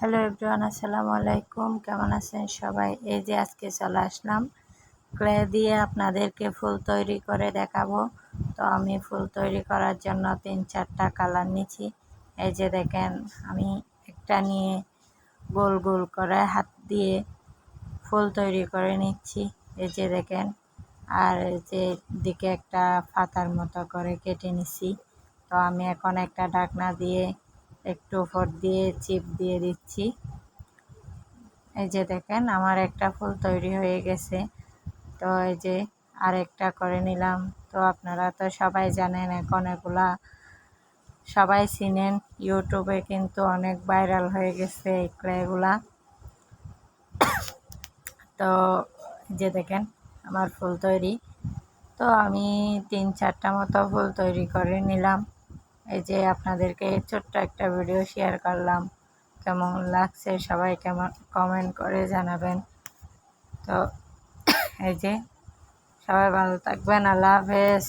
Hello everyone আসসালামু আলাইকুম কেমন আছেন সবাই? এই যে আজকে চলে আসলাম। ক্লে দিয়ে আপনাদেরকে ফুল তৈরি করে দেখাবো। তো আমি ফুল তৈরি করার জন্য তিন চারটা কালার নিচ্ছি এই যে দেখেন, আমি একটা নিয়ে গোল গোল করে হাত দিয়ে ফুল তৈরি করে নিচ্ছি। এই যে দেখেন, আর যে দিকে একটা পাতার মতো করে কেটে নিচ্ছি তো আমি এখন একটা ডাকনা দিয়ে একটু উপর দিয়ে চিপ দিয়ে দিচ্ছি। এই যে দেখেন, আমার একটা ফুল তৈরি হয়ে গেছে। তো এই যে আরেকটা করে নিলাম। তো আপনারা তো সবাই জানেন, এখন এগুলা সবাই চিনেন। ইউটিউবে কিন্তু অনেক ভাইরাল হয়ে গেছে এই ক্লেগুলা তো যে দেখেন, আমার ফুল তৈরি। তো আমি তিন চারটা মতো ফুল তৈরি করে নিলাম। এই যে আপনাদেরকে ছোট্ট একটা ভিডিও শেয়ার করলাম। কেমন লাগছে? সবাই কেমন কমেন্ট করে জানাবেন। তো, এই যে, সবাই ভালো থাকবেন। আল্লাহ হাফেজ।